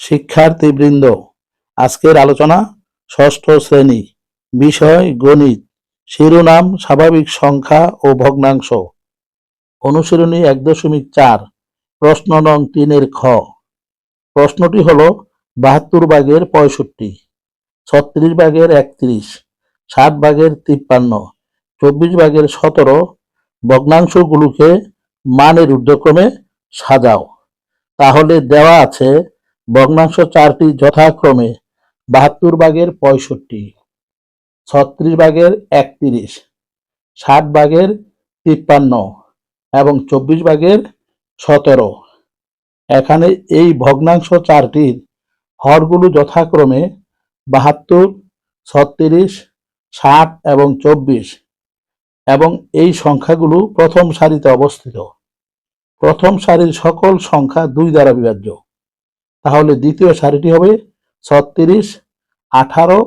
শিক্ষার্থীবৃন্দ, আজকের আলোচনা ষষ্ঠ শ্রেণি, বিষয় গণিত, শিরোনাম স্বাভাবিক সংখ্যা ও ভগ্নাংশ। অনুশীলনী এক দশমিক চার, প্রশ্ন নং তিনের খ। প্রশ্নটি হল বাহাত্তর ভাগের পঁয়ষট্টি, ছত্রিশ ভাগের একত্রিশ, ষাট ভাগের তিপ্পান্ন, চব্বিশ ভাগের সতেরো, ভগ্নাংশগুলোকে মানের ঊর্ধ্বক্রমে সাজাও। তাহলে দেওয়া আছে ভগ্নাংশ চারটি যথাক্রমে বাহাত্তর ভাগের পঁয়ষট্টি, ছত্রিশ ভাগের একত্রিশ, ষাট ভাগের তিপ্পান্ন এবং চব্বিশ ভাগের সতেরো। এখানে এই ভগ্নাংশ চারটির হরগুলো যথাক্রমে বাহাত্তর, ছত্রিশ, ষাট এবং চব্বিশ এবং এই সংখ্যাগুলো প্রথম সারিতে অবস্থিত। প্রথম সারির সকল সংখ্যা দুই দ্বারা বিভাজ্য। তাহলে দ্বিতীয় সারিটি হবে ছত্রিশ, আঠারো,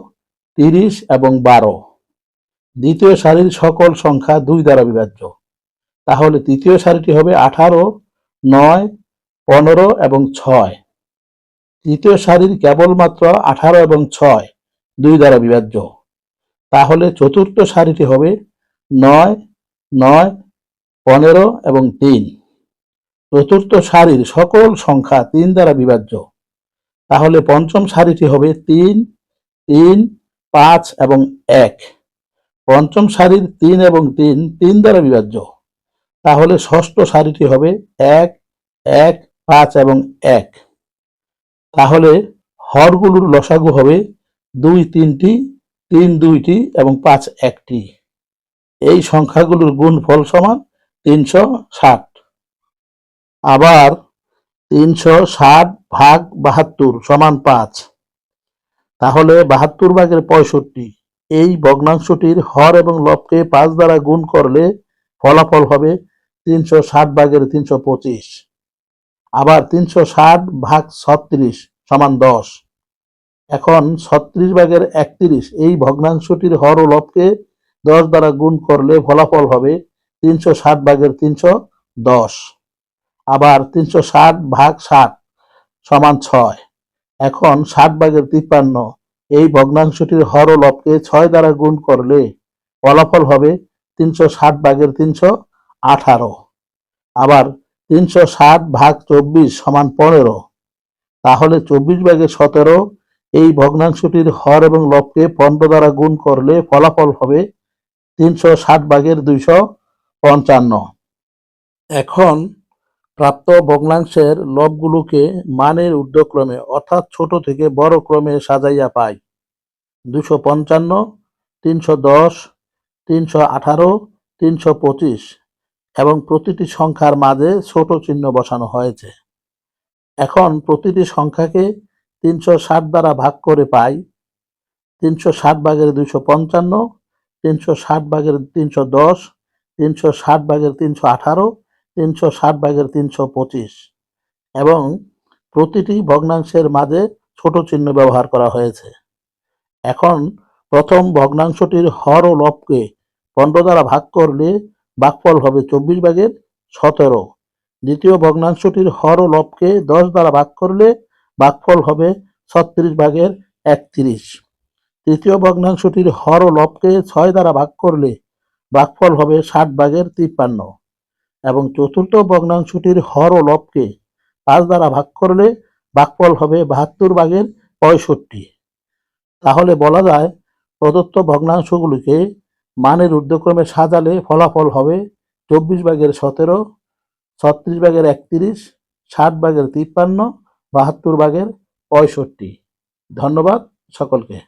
তিরিশ এবং বারো। দ্বিতীয় সারির সকল সংখ্যা দুই দ্বারা বিভাজ্য। তাহলে তৃতীয় সারিটি হবে আঠারো, নয়, পনেরো এবং ছয়। তৃতীয় সারির কেবলমাত্র আঠারো এবং ছয় দুই দ্বারা বিভাজ্য। তাহলে চতুর্থ সারিটি হবে নয় নয়, পনেরো এবং তিন। চতুর্থ সারির সকল সংখ্যা তিন দ্বারা বিভাজ্য। তাহলে পঞ্চম সারিটি হবে তিন তিন, পাঁচ এবং এক। পঞ্চম সারির তিন এবং তিন তিন দ্বারা বিভাজ্য। তাহলে ষষ্ঠ সারিটি হবে এক এক, পাঁচ এবং এক। তাহলে হরগুলোর লসাগু হবে দুই তিনটি, তিন দুইটি এবং পাঁচ একটি। এই সংখ্যাগুলোর গুণফল সমান তিনশো ষাট। আবার তিনশো ষাট ভাগ বাহাত্তর সমান পাঁচ। তাহলে বাহাত্তর ভাগের পঁয়ষট্টি, এই ভগ্নাংশটির হর এবং লবকে পাঁচ দ্বারা গুণ করলে ফলাফল হবে তিনশো ষাট ভাগের তিনশো পঁচিশ। আবার তিনশো ষাট ভাগ ছত্রিশ সমান দশ। এখন ছত্রিশ ভাগের একত্রিশ, এই ভগ্নাংশটির হর ও লবকে দশ দ্বারা গুণ করলে ফলাফল হবে তিনশো ষাট ভাগের তিনশো দশ। আবার তিনশো ষাট ভাগ ষাট সমান ছয়। এখন ষাট ভাগের তিপ্পান্ন, এই ভগ্নাংশটির হর লবকে ছয় দ্বারা গুণ করলে ফলাফল হবে তিনশো ষাট ভাগের তিনশো আঠারো। আবার তিনশো ষাট ভাগ চব্বিশ সমান পনেরো, তাহলে চব্বিশ ভাগের সতেরো, এই ভগ্নাংশটির হর এবং লবকে পনেরো দ্বারা গুণ করলে ফলাফল হবে তিনশো ষাট ভাগের দুইশো পঞ্চান্ন। এখন প্রাপ্ত ভগ্নাংশের লবগুলোকে মানের ঊর্ধ্বক্রমে, অর্থাৎ ছোট থেকে বড় ক্রমে সাজাইয়া পাই দুশো পঞ্চান্ন, তিনশো দশ, তিনশো আঠারো, তিনশো পঁচিশ এবং প্রতিটি সংখ্যার মাঝে ছোট চিহ্ন বসানো হয়েছে। এখন প্রতিটি সংখ্যাকে তিনশো ষাট দ্বারা ভাগ করে পাই। তিনশো ষাট ভাগের দুইশো পঞ্চান্ন, তিনশো ষাট ভাগের তিনশো দশ, তিনশো ষাট ভাগের তিনশো আঠারো তিনশো ষাট ভাগের তিনশো পঁচিশ। এবং প্রতিটি ভগ্নাংশের মাঝে ছোট চিহ্ন ব্যবহার করা হয়েছে। এখন প্রথম ভগ্নাংশটির হর ও লবকে পনেরো দ্বারা ভাগ করলে ভাগফল হবে চব্বিশ ভাগের সতেরো। দ্বিতীয় ভগ্নাংশটির হর ও লবকে দশ দ্বারা ভাগ করলে ভাগফল হবে ছত্রিশ ভাগের একত্রিশ। তৃতীয় ভগ্নাংশটির হর ও লবকে ছয় দ্বারা ভাগ করলে ভাগফল হবে ষাট ভাগের তিপ্পান্ন। এবং চতুর্থ ভগ্নাংশটির হর ও লবকে পাঁচ দ্বারা ভাগ করলে ভাগফল হবে বাহাত্তর ভাগের পঁয়ষট্টি। তাহলে বলা যায়, প্রদত্ত ভগ্নাংশগুলিকে মানের ঊর্ধ্বক্রমে সাজালে ফলাফল হবে চব্বিশ ভাগের সতেরো, ছত্রিশ ভাগের একত্রিশ, ষাট ভাগের তিপ্পান্ন, বাহাত্তর ভাগের পঁয়ষট্টি। ধন্যবাদ সকলকে।